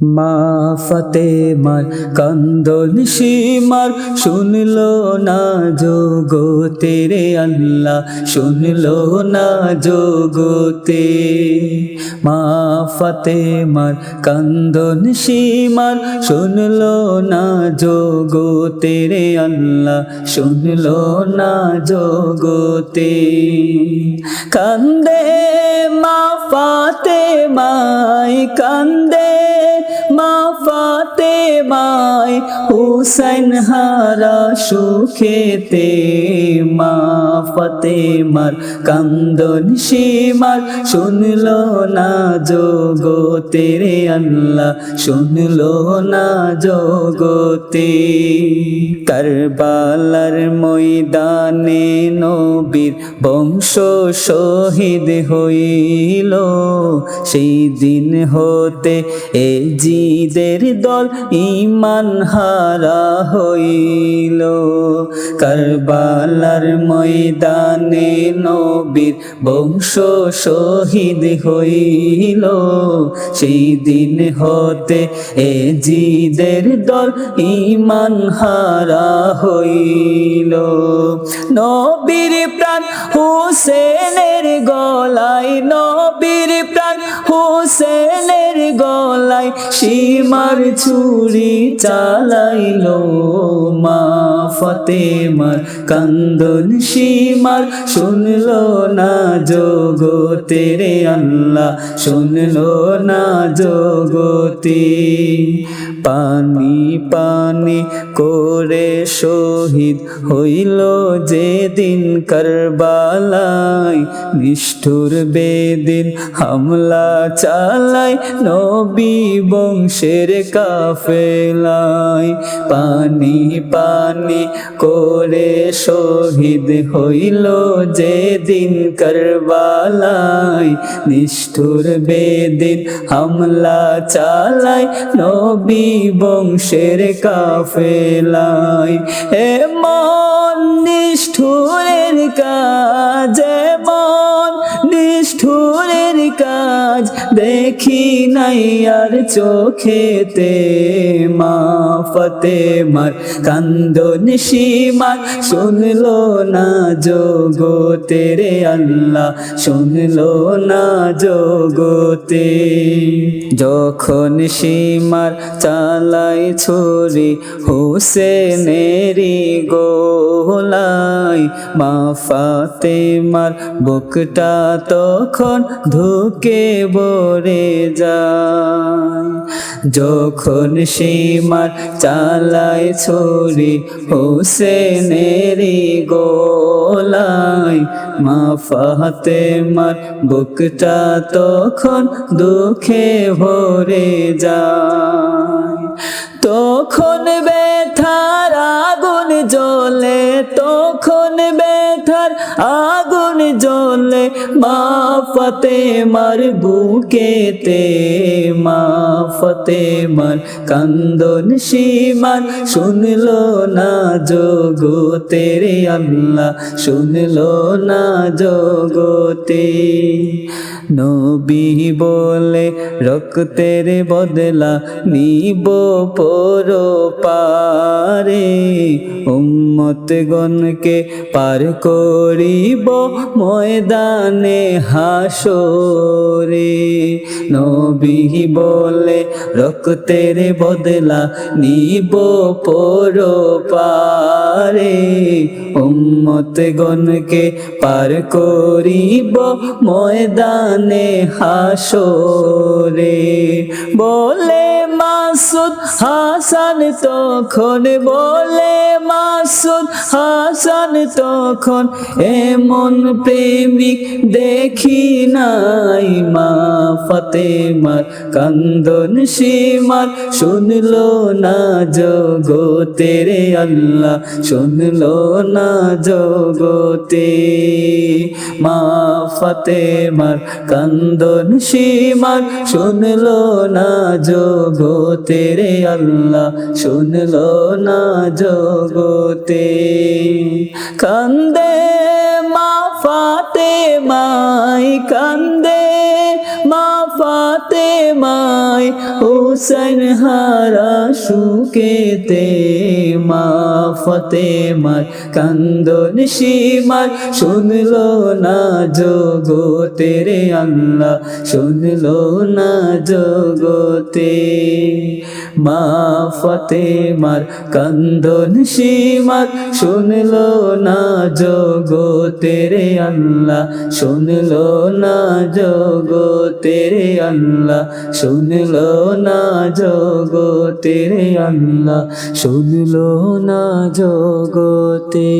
মা ফতেমার কান্দন সীমার শুনলো না জগতে রে আল্লাহ, শুনলো না জগতে মা ফতেমার কান্দন সীমার শুনলো না জগতে রে আল্লাহ, শুনলো না জগতে কান্দে মা ফাতে মাই কান্দে মা ফাতে মাই হুসাইন হারা সুখেতে মা ফতে মার কান্দন সীমার শুনলো না জগতে রে আল্লাহ, শুনলো না জগতে কারবালার ময়দানে নবীর বংশ শহীদ হইল। সেই দিন হতে এ জিদের দল ইমান হারা হইল। কারবালার ময়দানে নবীর বংশ শহীদ হইল। সেই দিন হতে এ জিদের দল ইমান হারা হইল। নবীর প্রাণ হুসেনের গলায়, নবীর প্রাণ হুসেনের গলায় সীমার ছুরি চালাইল মা ফতেমার কান্দন সীমার। শুনলো না জগতে রে আল্লাহ, শুনলো না জগতে পানি পানি করে শহীদ হইল যেদিন কারবালায়। নিষ্ঠুর বেদিন হামলা চালায় নবী বংশের কাফেলায় পানি পানি করে শহীদ হইল যেদিন কারবালায়। নিষ্ঠুর বেদিন হামলা চালায় নবী বংশের কাফেলায় এমন নিষ্ঠুরের কাজ এমন নিষ্ঠুরের কাজ দেখি নাই আর চোখেতে মা ফতেমার কান্দন সীমার শুনলো না জগতে রে আল্লাহ, শুনলো না জগতে যখন সীমার চালাই ছুরি হুসেনেরি গোলাই মা ফাতেমার বুকটা তখন ধুকে বরে যায়, যখন সীমার চালাই ছুরি হুসেনেরি গোলাই মা ফাতেমার বুকটা তখন দুঃখে ভরে যায়। তখন ব্যথার আগুন জ্বলে, তখন ব্যথার আগুন জ্বলে, মা ফতে মার বুকেতে, মা ফতে মার কান্দন সীমার শুনলো না জগতে রে আল্লাহ, শুনলো না জগতে। নবী বলে, রক্তের বদলা নিব পর পারে উম্মত গণকে পার করিব ময়দানে হাসরে। নবী বলে, রক্তের বদলা নিব পর পারে উম্মত গণকে পার করিব ময়দানে হাসরে। বলে মাসুদ হাসান তখন বলে, মাসুদ হাসান তখন এমন প্রেমিক দেখি নাই মা ফতেমার কান্দন সীমার। শুনলো না জগতে তেরে আল্লাহ, শুনলো না জগতে মা ফতেমার কান্দন সীমার, শুনলো না জগতে রে আল্লাহ শুনল না জগতে। কান্দে মা ফাতে মাই কান্দে ফাতে মাই হুসেন হারা সুকেতে মা ফতে মার কান্দন সীমার শুনলো না জগতের আল্লাহ, শুনলো না জগতে মা ফতে মার কান্দন সীমার, শুনলো না জগতের আল্লাহ, শুনলো না জগতের আল্লাহ, শুনলো না জগতের আল্লাহ, শুনলো না জগতে